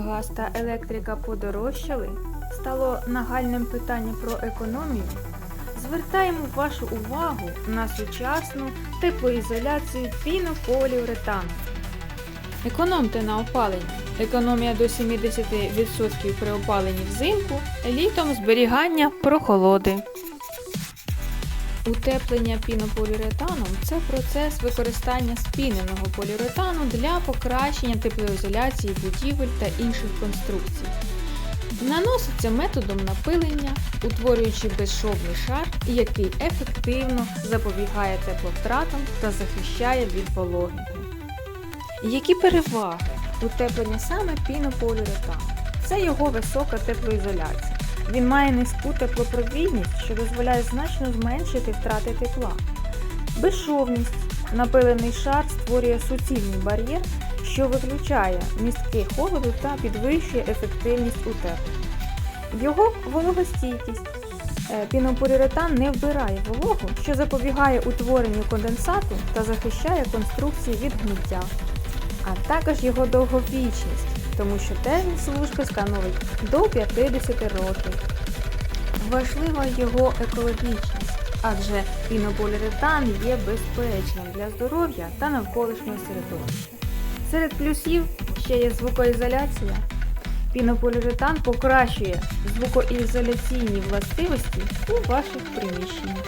Газ та електрика подорожчали, стало нагальним питання про економію. Звертаємо вашу увагу на сучасну теплоізоляцію пінополіуретану. Економте на опаленні. Економія до 70% при опаленні взимку, літом зберігання прохолоди. Утеплення пінополіуретаном це процес використання спіненого поліуретану для покращення теплоізоляції будівель та інших конструкцій. Наноситься методом напилення, утворюючи безшовний шар, який ефективно запобігає тепловтратам та захищає від вологи. Які переваги утеплення саме пінополіуретану? Це його висока теплоізоляція. Він має низьку теплопровідність, що дозволяє значно зменшити втрати тепла. Безшовність. Напилений шар створює суцільний бар'єр, що виключає містки холоду та підвищує ефективність утеплення. Його вологостійкість. Е, Пінополіуретан не вбирає вологу, що запобігає утворенню конденсату та захищає конструкції від гниття, а також його довговічність, тому що термін служби становить до 50 років. Важлива його екологічність, адже пінополіуретан є безпечним для здоров'я та навколишнього середовища. Серед плюсів ще є звукоізоляція. Пінополіуретан покращує звукоізоляційні властивості у ваших приміщеннях.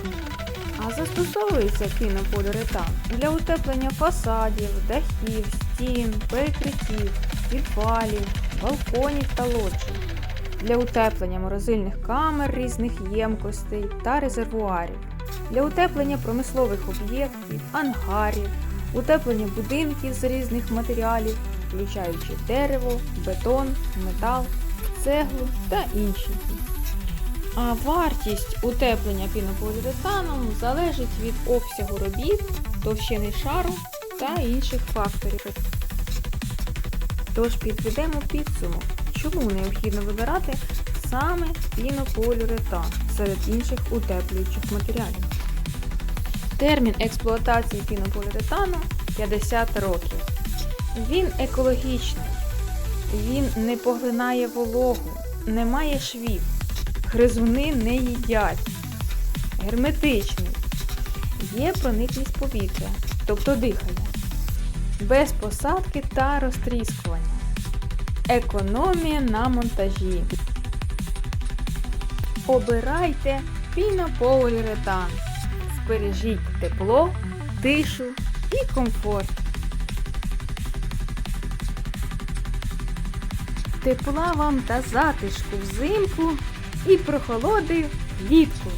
А застосовується пінополіуретан для утеплення фасадів, дахів, стін, перекриттів, підвалів, балконів та лоджій, для утеплення морозильних камер різних ємкостей та резервуарів, для утеплення промислових об'єктів, ангарів, утеплення будинків з різних матеріалів, включаючи дерево, бетон, метал, цеглу та інші. А вартість утеплення пінополіуретаном залежить від обсягу робіт, товщини шару та інших факторів. Тож підведемо підсумок, чому необхідно вибирати саме пінополіуретан серед інших утеплюючих матеріалів. Термін експлуатації пінополіуретану 50 років. Він екологічний, він не поглинає вологу, не має швів, гризуни не їдять, герметичний, є проникність повітря, тобто дихання, без посадки та розтріскування, економія на монтажі. Обирайте пінополіуретан. Збережіть тепло, тишу і комфорт. Тепла вам та затишку взимку і прохолоди влітку.